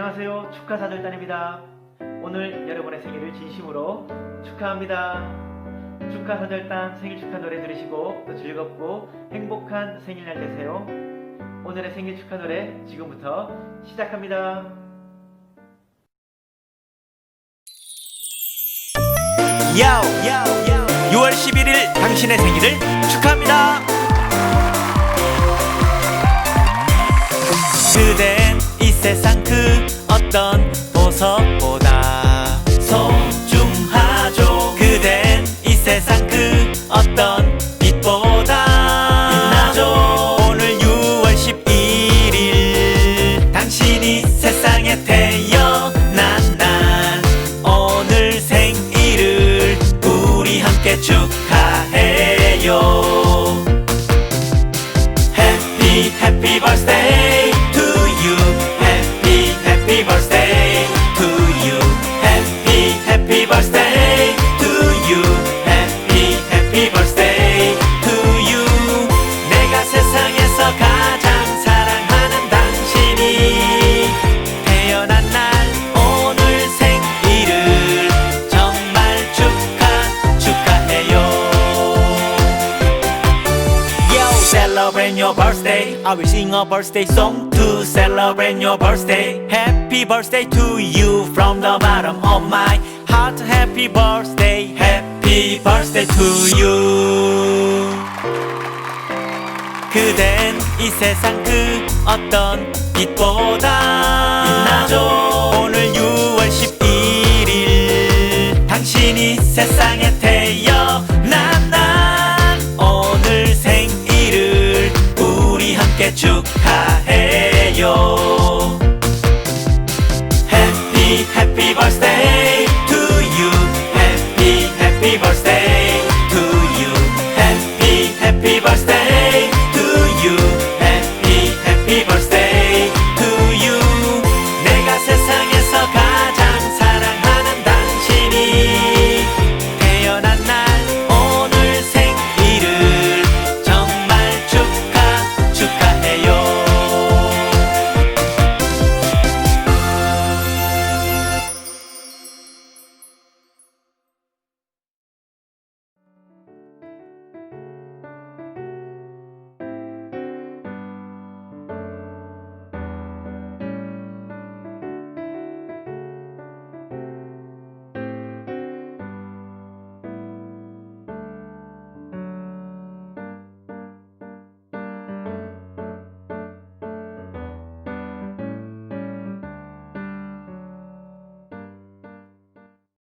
안녕하세요. 축하사절단입니다. 오늘 여러분의 생일을 진심으로 축하합니다. 축하사절단 생일 축하 노래 들으시고 또 즐겁고 행복한 생일날 되세요. 오늘의 생일 축하 노래 지금부터 시작합니다. 야오, 6월 11일 당신의 생일을 축하합니다. 세상에 태어난 날 오늘 생일을 우리 함께 축하해요. Happy birthday. to celebrate your birthday. I will sing a birthday song to celebrate your birthday. Happy birthday to you from the bottom of my heart. Happy birthday, happy birthday to you. 그댄 이 세상 그 어떤 빛보다 빛나죠. 오늘 6월 11일 당신이 세상에 happy birthday.